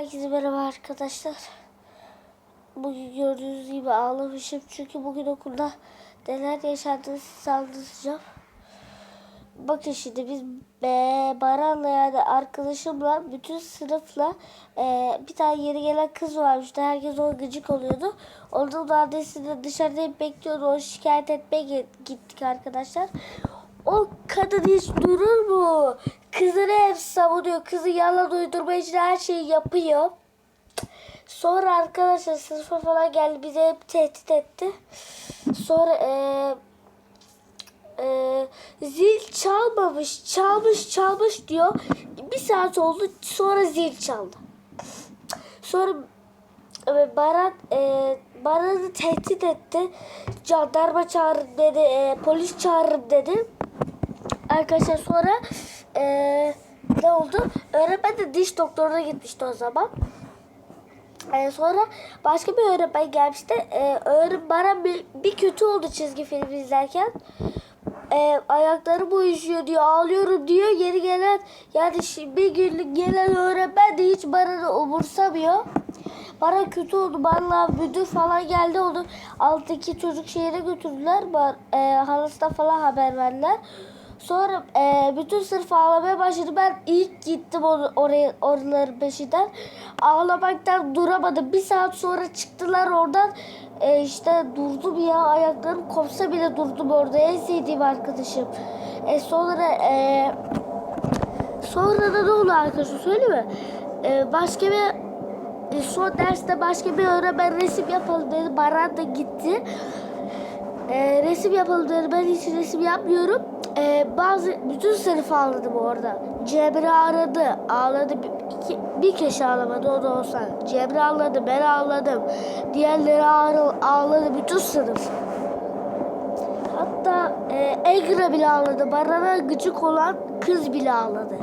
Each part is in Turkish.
Herkese merhaba arkadaşlar. Bugün gördüğünüz gibi ağlamışım çünkü bugün okulda neler yaşandığını size anlatacağım. Bakın şimdi biz be, Baran'la yani arkadaşımla bütün sınıfla e, bir tane yeni gelen kız varmıştı. Herkes ona gıcık oluyordu. Onun de dışarıda hep bekliyordu. Onu şikayet etmeye gi- gittik arkadaşlar. O kadın hiç durur mu? Kızını hep savunuyor. Kızı yalan uydurma için her şeyi yapıyor. Sonra arkadaşlar sınıfa falan geldi. Bizi hep tehdit etti. Sonra eee eee, zil çalmamış, çalmış, çalmış diyor. Bir saat oldu sonra zil çaldı. Sonra e, Baran e, Baran'ı tehdit etti. Jandarma çağırın dedi, e, polis çağırırım dedi. Arkadaşlar sonra e, ne oldu? Öğretmen de diş doktoruna gitmişti o zaman. E, sonra başka bir öğretmen gelmişti. E, öğretmen bana bir, bir kötü oldu çizgi film izlerken. E, ayaklarım uyuşuyor diyor, ağlıyorum diyor. Yeni gelen yani şi- bir günlük gelen öğretmen de hiç bana umursamıyor. Bana kötü oldu. Bana müdür falan geldi oldu. Alttaki çocuk şehire götürdüler. Bar, e, halasına falan haber verdiler. Sonra e, bütün sınıf ağlamaya başladı. Ben ilk gittim or- oraya oraların peşinden. Ağlamaktan duramadım. Bir saat sonra çıktılar oradan. E, işte durdum ya. Ayaklarım kopsa bile durdum orada. En sevdiğim arkadaşım. E, sonra e, sonra da ne oldu arkadaşım söyleyeyim mi? E, başka bir e, son derste başka bir öğretmen resim yapalım dedi. Baran da gitti. E, resim yapalım dedi. Ben hiç resim yapmıyorum. E, bazı bütün sınıf ağladım orada. Cemre aradı. Ağladı. İki, bir kişi ağlamadı o da olsa. Cemre ağladı. Ben ağladım. Diğerleri ağla- ağladı. Bütün sınıf. Hatta e, Egra bile ağladı. Baran'a gıcık olan kız bile ağladı.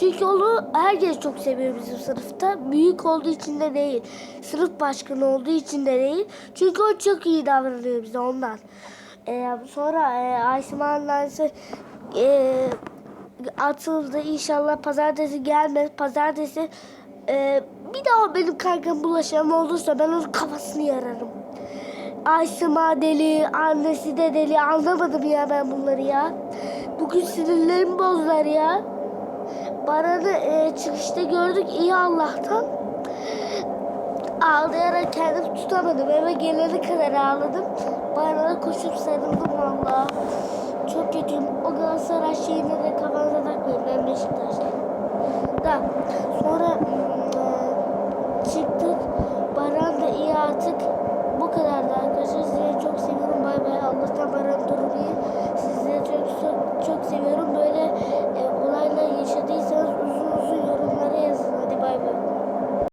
Çünkü onu herkes çok seviyor bizim sınıfta. Büyük olduğu için de değil. Sınıf başkanı olduğu için de değil. Çünkü o çok iyi davranıyor bize ondan. E, sonra e, annesi e, atıldı. İnşallah pazartesi gelmez. Pazartesi e, bir daha benim kankam bulaşan olursa ben onun kafasını yararım. Aysima deli, annesi de deli. Anlamadım ya ben bunları ya. Bugün sinirlerimi bozdular ya. Baran'ı e, çıkışta gördük iyi Allah'tan. Ağlayarak kendimi tutamadım. Eve gelene kadar ağladım. Baran'a koşup sarıldım valla. Çok kötüyüm. O Galatasaray şeyine de kafanıza takmayın. Ben Beşiktaşlıyım. Da